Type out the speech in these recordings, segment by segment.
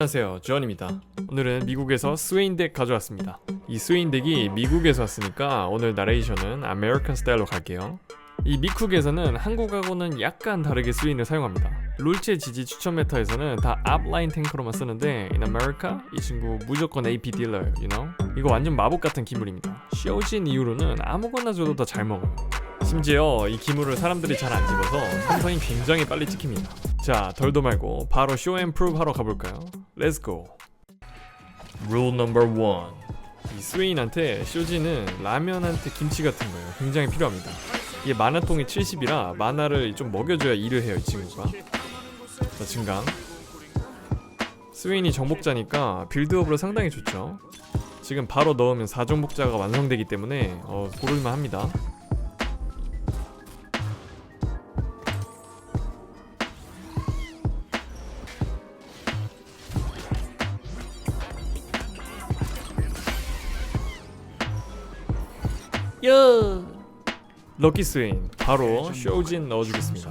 안녕하세요. 주원입니다. 오늘은 미국에서 스웨인 덱 가져왔습니다. 이 스웨인 덱이 미국에서 왔으니까 오늘 나레이션은 아메리칸 스타일로 갈게요. 이 미쿡에서는 한국하고는 약간 다르게 스웨인을 사용합니다. 롤체 지지 추천 메타에서는 다 앞라인 탱커로만 쓰는데 in America 이 친구 무조건 AP 딜러예요 you know? 이거 완전 마법 같은 기물입니다. 쉬어진 이후로는 아무거나 줘도 더잘 먹어요 심지어 이 기물을 사람들이 잘 안 집어서 삼성이 굉장히 빨리 찍힙니다 자 덜도 말고 바로 쇼앤 프루브 하러 가볼까요? Go. Rule number one. 이 스웨인한테 쇼지는 라면한테 김치 같은 거예요. 굉장히 필요합니다. 이게 마나통이 70이라 마나를 좀 먹여줘야 일을 해요 이 친구가. 자 증강. 스웨인이 정복자니까 빌드업으로 상당히 좋죠. 지금 바로 넣으면 4정복자가 완성되기 때문에 어, 고를만 합니다. 럭키 스웨인 바로 쇼진 넣어주겠습니다.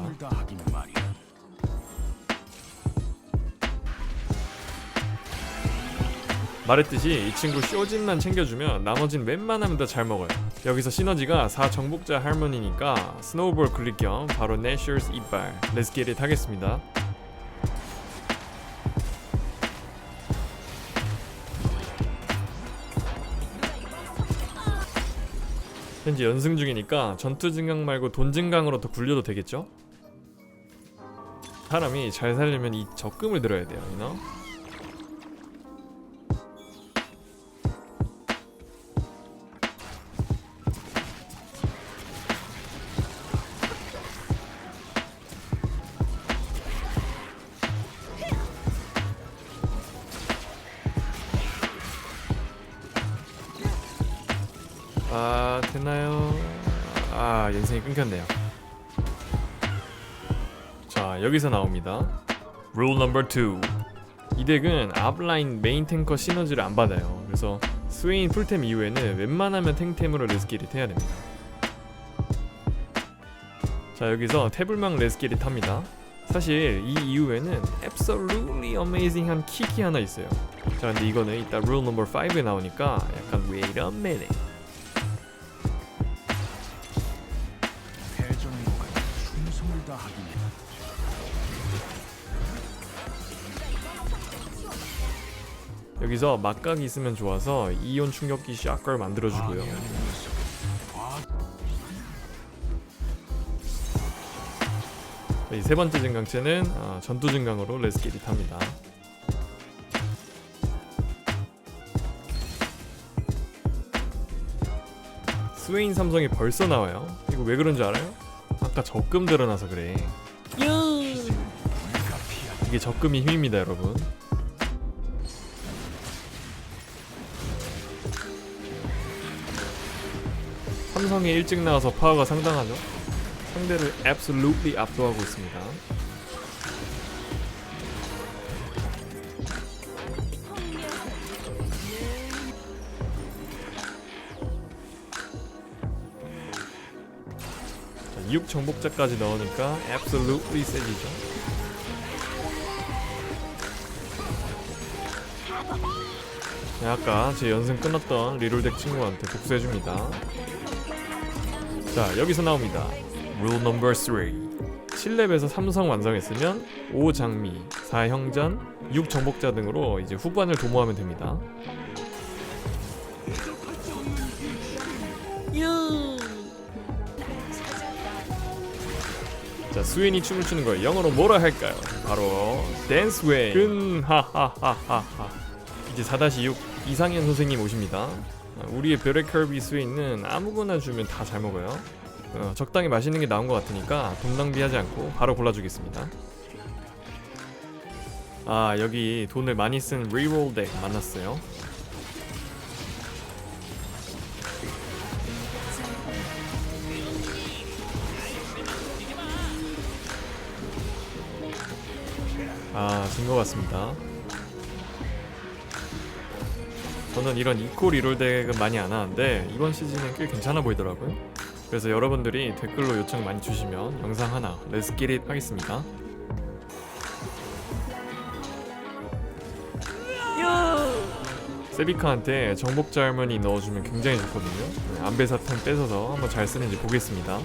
말했듯이 이 친구 쇼진만 챙겨주면 나머진 웬만하면 다 잘 먹어요. 여기서 시너지가 4정복자 할머니니까 스노우볼 클릭 겸 바로 내셔스 이빨 렛츠 겟잇 하겠습니다. 현재 연승 중이니까 전투 증강 말고 돈 증강으로 더 굴려도 되겠죠? 사람이 잘 살려면 이 적금을 들어야 돼요, you know? 아 됐나요? 아 연승이 끊겼네요. 자 여기서 나옵니다. Rule number 2. 이 덱은 앞라인 메인 탱커 시너지를 안 받아요. 그래서 스웨인 풀템 이후에는 웬만하면 탱템으로 레스키릿 해야 됩니다. 자 여기서 태블망 레스키릿 합니다. 사실 이 이후에는 absolutely amazing한 킥이 하나 있어요. 자 근데 이거는 이따 rule number 5에 나오니까 약간 wait a minute. 여기서 막각이 있으면 좋아서 이온 충격기 샷걸 만들어주고요. 이 세 번째 증강체는 아, 전투 증강으로 레스키릿 합니다. 스웨인 삼성이 벌써 나와요. 이거 왜 그런 줄 알아요? 아까 적금 들어나서 그래. 이게 적금이 힘입니다, 여러분. 삼성이 일찍 나와서 파워가 상당하죠. 상대를 absolutely 압도하고 있습니다. 자, 6 정복자까지 넣으니까 absolutely 세지죠. 네, 아까 제 연승 끊었던 리롤덱 친구한테 복수해줍니다. 자 여기서 나옵니다. Rule number 3 7렙에서 삼성 완성했으면 5 장미, 4 형전, 6 정복자 등으로 이제 후반을 도모하면 됩니다. 자 스웨인이 춤을 추는 걸 영어로 뭐라 할까요? 바로 댄스웨이 근하하하하하 이제 4-6 이상현 선생님 오십니다. 아, 우리의 컬비 스웨인은 아무거나 주면 다 잘 먹어요. 어, 적당히 맛있는 게 나온 것 같으니까 돈 낭비하지 않고 바로 골라주겠습니다. 아 여기 돈을 많이 쓴 리롤 덱 만났어요. 아 진 것 같습니다. 저는 이런 이코 리롤 덱은 많이 안 하는데 이번 시즌은 꽤 괜찮아 보이더라고요. 그래서 여러분들이 댓글로 요청 많이 주시면 영상 하나 기릿 하겠습니다. 세비카한테 정복자 할머니 넣어주면 굉장히 좋거든요. 네, 안배사탕 뺏어서 한번 잘 쓰는지 보겠습니다.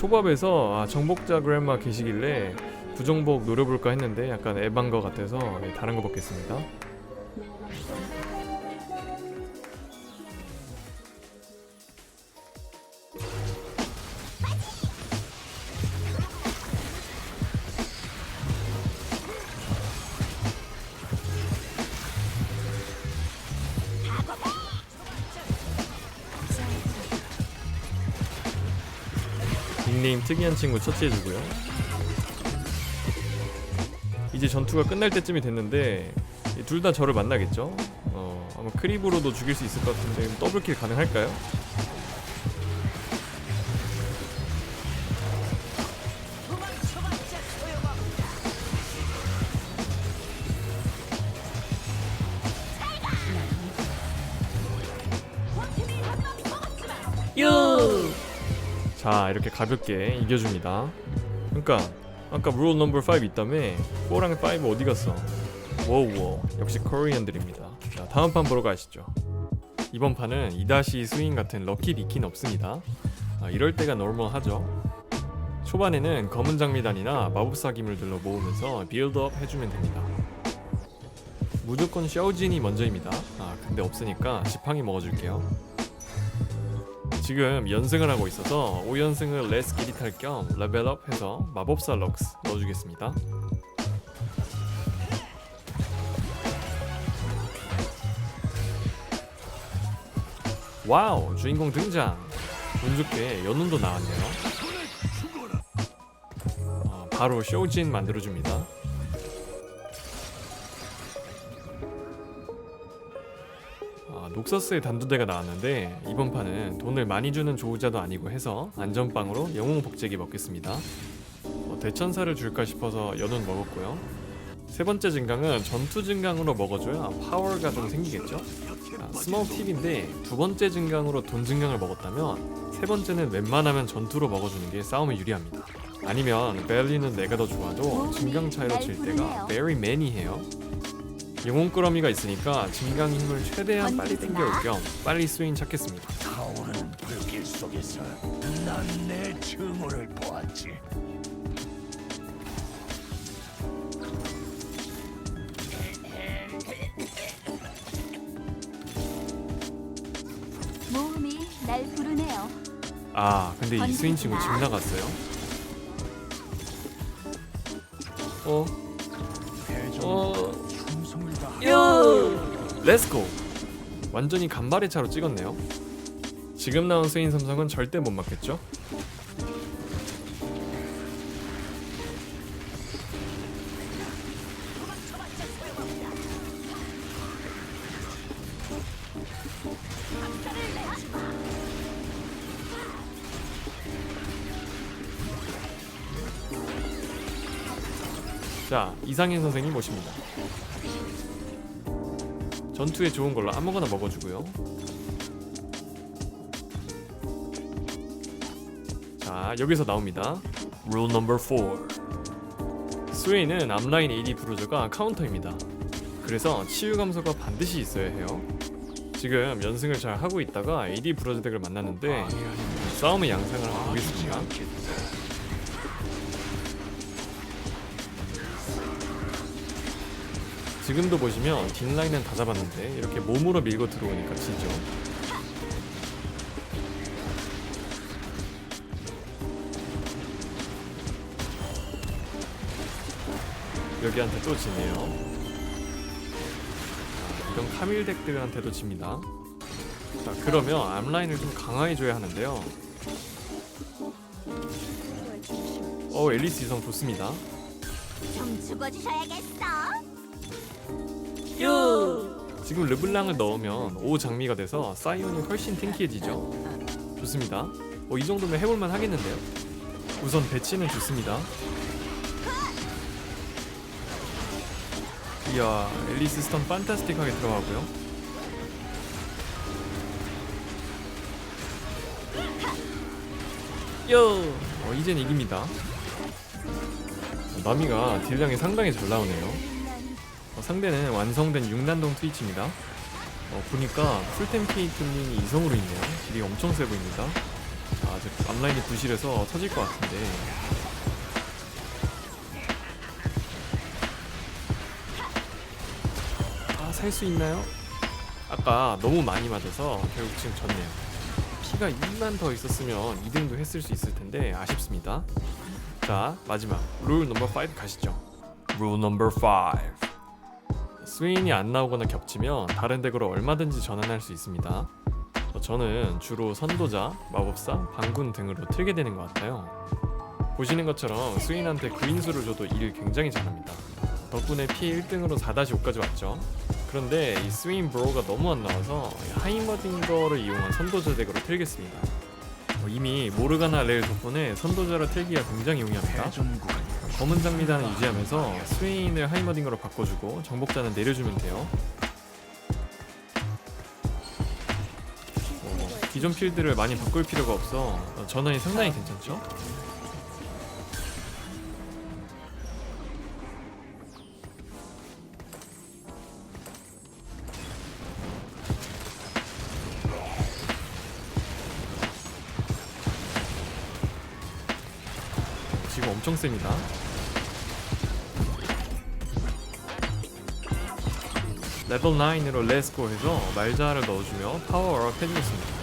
초밥에서 아, 정복자 그랜마 계시길래 부정복 노려볼까 했는데 약간 에반 것 같아서 네, 다른 거 먹겠습니다. 닉네임 특이한 친구 처치해주고요. 이제 전투가 끝날 때쯤이 됐는데 둘 다 저를 만나겠죠? 어, 아마 크립으로도 죽일 수 있을 것 같은데 더블킬 가능할까요? 자 이렇게 가볍게 이겨줍니다. 그러니까 아까 룰 넘버 5 있다며 4랑 5 어디 갔어? 워우워 역시 코리안들입니다. 자 다음 판 보러 가시죠. 이번 판은 2다시 스윙 같은 럭키 리키는 없습니다. 아, 이럴 때가 노멀하죠. 초반에는 검은 장미단이나 마법사 기물들로 모으면서 빌드업 해주면 됩니다. 무조건 샤오진이 먼저입니다. 아 근데 없으니까 지팡이 먹어줄게요 지금 연승을 하고 있어서 5연승을 레스 탈겸 레벨업 해서 마법사 럭스 넣어주겠습니다. 와우 주인공 등장. 운 좋게 연운도 나왔네요. 어, 바로 쇼진 만들어줍니다 녹서스의 단두대가 나왔는데 이번 판은 돈을 많이 주는 조우자도 아니고 해서 안전빵으로 영웅 복제기 먹겠습니다. 어, 대천사를 줄까 싶어서 연운 먹었고요. 세 번째 증강은 전투 증강으로 먹어줘야 파워가 좀 생기겠죠? 아, 스몰 팁인데 두 번째 증강으로 돈 증강을 먹었다면 세 번째는 웬만하면 전투로 먹어주는 게 싸움에 유리합니다. 아니면 벨리는 내가 더 좋아도 증강 차이로 질 때가 very many 해요. 영혼 꾸러미가 있으니까 증강 힘을 최대한 빨리 땡겨올 마. 겸 빨리 스윙 찾겠습니다. 타오르는 불길 속에서 난 내 증오를 보았지. 모험이 날 부르네요. 아 근데 이 스윙 친구 집. 나갔어요. 어? 어? 요! 렛츠고! 완전히 간발의 차로 찍었네요. 지금 나온 스윙 삼성은 절대 못 맞겠죠? 자, 이상현 선생님 모십니다. 전투에 좋은 걸로 아무거나 먹어주고요. 자 여기서 나옵니다. Rule number 4. 스웨이는 앞라인 AD 브루저가 카운터입니다. 그래서 치유 감소가 반드시 있어야 해요. 지금 연승을 잘 하고 있다가 AD 브루저 덱을 만났는데 싸움의 양상을 한번 보겠습니다. 지금도 보시면 뒷라인은 다 잡았는데 이렇게 몸으로 밀고 들어오니까 지죠. 여기한테 또 지네요. 아, 이런 카밀 덱들한테도 집니다. 자 그러면 앞라인을 좀 강화해 줘야 하는데요. 어 앨리스 이성 좋습니다. 좀 죽어주셔야겠어. 유. 지금 르블랑을 넣으면 5 장미가 돼서 사이온이 훨씬 탱키해지죠. 좋습니다. 어, 이 정도면 해볼만 하겠는데요. 우선 배치는 좋습니다. 이야, 앨리스 스턴 판타스틱하게 들어가고요. 요. 어, 이젠 이깁니다. 어, 나미가 딜량이 상당히 잘 나오네요. 어, 상대는 완성된 6난동 트위치입니다 어, 보니까 풀템 케이트님이 이성으로 있네요 딜이 엄청 세 보입니다 아, 아직 앞라인이 부실해서 터질 것 같은데 아, 살 수 있나요? 아까 너무 많이 맞아서 결국 지금 졌네요. 피가 2만 더 있었으면 2등도 했을 수 있을 텐데 아쉽습니다. 자, 마지막 룰 넘버 5 가시죠. 룰 넘버 5. 스웨인이 안 나오거나 겹치면 다른 덱으로 얼마든지 전환할 수 있습니다. 어, 저는 주로 선도자, 마법사, 방군 등으로 틀게 되는 것 같아요. 보시는 것처럼 스웨인한테 구인수를 줘도 일 굉장히 잘합니다. 덕분에 피해 1등으로 4-5까지 왔죠. 그런데 이 스윙 브로가 너무 안 나와서 하이머딩거를 이용한 선도자 덱으로 틀겠습니다. 어, 이미 모르가나 레일 덕분에 선도자를 틀기가 굉장히 용이합니다. 검은 장미단을 유지하면서 스웨인을 하이머딩거로 바꿔주고 정복자는 내려주면 돼요. 어, 기존 필드를 많이 바꿀 필요가 없어 어, 전원이 상당히 괜찮죠? 지금 엄청 셉니다. 레벨 9으로 레스코 해서 말자를 넣어주며 파워업 해주겠습니다.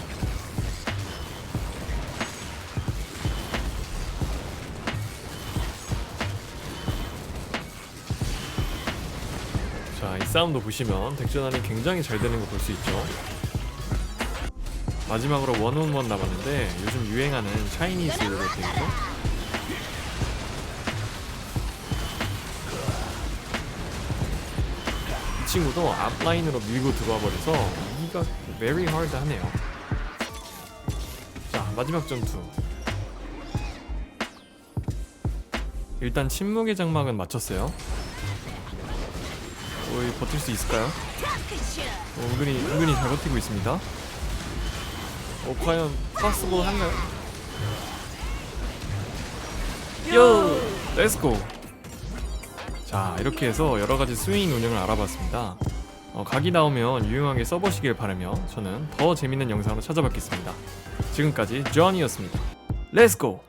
자, 이 싸움도 보시면 덱전환이 굉장히 잘 되는 거 볼 수 있죠. 마지막으로 원온원 남았는데 요즘 유행하는 차이니즈 덱이죠. 친구도 앞라인으로 밀고 들어와 버려서 이기가 very hard 하네요. 자 마지막 전투. 일단 침묵의 장막은 맞췄어요. 오, 이 버틸 수 있을까요? 어, 은근히 은근히 잘 버티고 있습니다. 어 과연 possible 한가요? 요, 렛츠고. 자 이렇게 해서 여러가지 스윙 운영을 알아봤습니다. 어, 각이 나오면 유용하게 써보시길 바라며 저는 더 재밌는 영상으로 찾아뵙겠습니다. 지금까지 조언이었습니다. 렛츠고